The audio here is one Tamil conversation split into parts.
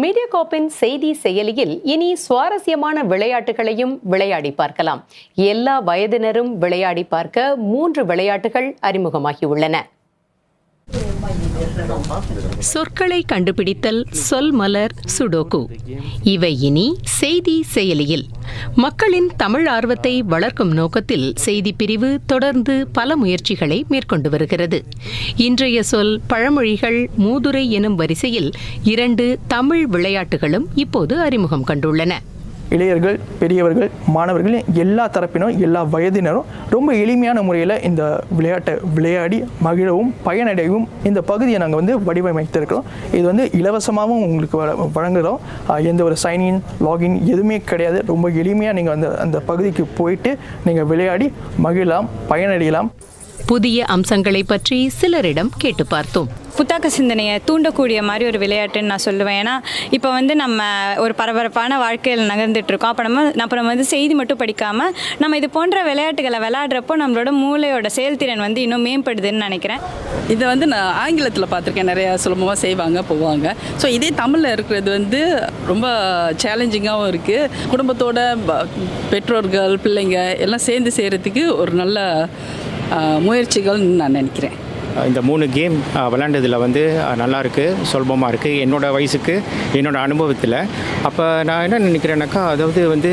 மீடியகோப்பின் செய்தி செயலியில் இனி சுவாரஸ்யமான விளையாட்டுகளையும் விளையாடி பார்க்கலாம். எல்லா வயதினரும் விளையாடி பார்க்க மூன்று விளையாட்டுகள் அறிமுகமாகியுள்ளன. சொற்களை கண்டுபிடித்தல் சொல் மலர் சுடோகு இவை இனி செய்தி செயலியில். மக்களின் தமிழ் ஆர்வத்தை வளர்க்கும் நோக்கத்தில் செய்தி பிரிவு தொடர்ந்து பல முயற்சிகளை மேற்கொண்டு வருகிறது. இன்றைய சொல் பழமொழிகள் மூதுரை எனும் வரிசையில் இரண்டு தமிழ் விளையாட்டுகளும் இப்போது அறிமுகம் கண்டுள்ளன. இளையர்கள் பெரியவர்கள் மாணவர்கள் எல்லா தரப்பினரும் எல்லா வயதினரும் ரொம்ப எளிமையான முறையில் இந்த விளையாட்டை விளையாடி மகிழவும் பயனடையவும் இந்த பகுதியை நாங்கள் வந்து வடிவமைத்திருக்கிறோம். இது வந்து இலவசமாகவும் உங்களுக்கு வழங்குகிறோம். எந்த ஒரு சைன்இன் லாகின் எதுவுமே கிடையாது. ரொம்ப எளிமையாக நீங்கள் அந்த அந்த பகுதிக்கு போயிட்டு நீங்கள் விளையாடி மகிழலாம் பயனடையலாம். புதிய அம்சங்களை பற்றி சிலரிடம் கேட்டு பார்த்தோம். புத்தாக்க சிந்தனையை தூண்டக்கூடிய மாதிரி ஒரு விளையாட்டுன்னு நான் சொல்லுவேன். ஏன்னா இப்போ வந்து நம்ம ஒரு பரபரப்பான வாழ்க்கையில் நகர்ந்துட்டு இருக்கோம் அப்போ நம்ம அப்போ நம்ம வந்து செய்தி மட்டும் படிக்காமல் நம்ம இது போன்ற விளையாட்டுகளை விளையாடுறப்போ நம்மளோட மூளையோட செயல்திறன் வந்து இன்னும் மேம்படுதுன்னு நினைக்கிறேன். இதை வந்து நான் ஆங்கிலத்தில் பார்த்துருக்கேன். நிறையா சுலபமாக செய்வாங்க போவாங்க. ஸோ இதே தமிழில் இருக்கிறது வந்து ரொம்ப சேலஞ்சிங்காகவும் இருக்குது குடும்பத்தோட ப- பெற்றோர்கள் பிள்ளைங்க எல்லாம் சேர்ந்து செய்கிறதுக்கு ஒரு நல்ல முயற்சிகள் முயற்சிகள்னு நான் நினைக்கிறேன். இந்த மூணு கேம் விளாண்டதில் வந்து நல்லா இருக்குது சுலபமாக இருக்குது என்னோடய வயசுக்கு என்னோடய அனுபவத்தில். அப்போ நான் என்ன நினைக்கிறேன்னாக்கா அதாவது வந்து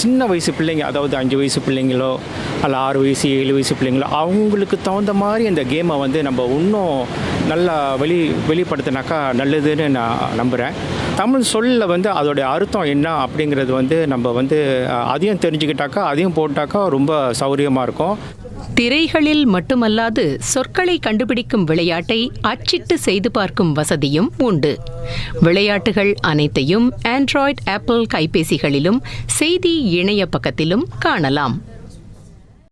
சின்ன வயசு பிள்ளைங்க அதாவது அஞ்சு வயசு பிள்ளைங்களோ அல்ல ஆறு வயசு ஏழு வயசு பிள்ளைங்களோ அவங்களுக்கு தகுந்த மாதிரி இந்த கேமை வந்து நம்ம இன்னும் நல்லா வெளி வெளிப்படுத்தினாக்கா நல்லதுன்னு நான் நம்புகிறேன் தமிழ் சொல்லில் வந்து அதோடைய அர்த்தம் என்ன அப்படிங்கிறது வந்து நம்ம வந்து அதையும் தெரிஞ்சுக்கிட்டாக்கா அதையும் போட்டாக்கா ரொம்ப சௌகரியமாக இருக்கும். திரைகளில் மட்டுமல்லாது சொற்களை கண்டுபிடிக்கும் விளையாட்டை அச்சிட்டு செய்து பார்க்கும் வசதியும் உண்டு. விளையாட்டுகள் அனைத்தையும் ஆண்ட்ராய்டு ஆப்பிள் கைபேசிகளிலும் செய்தி இணைய பக்கத்திலும் காணலாம்.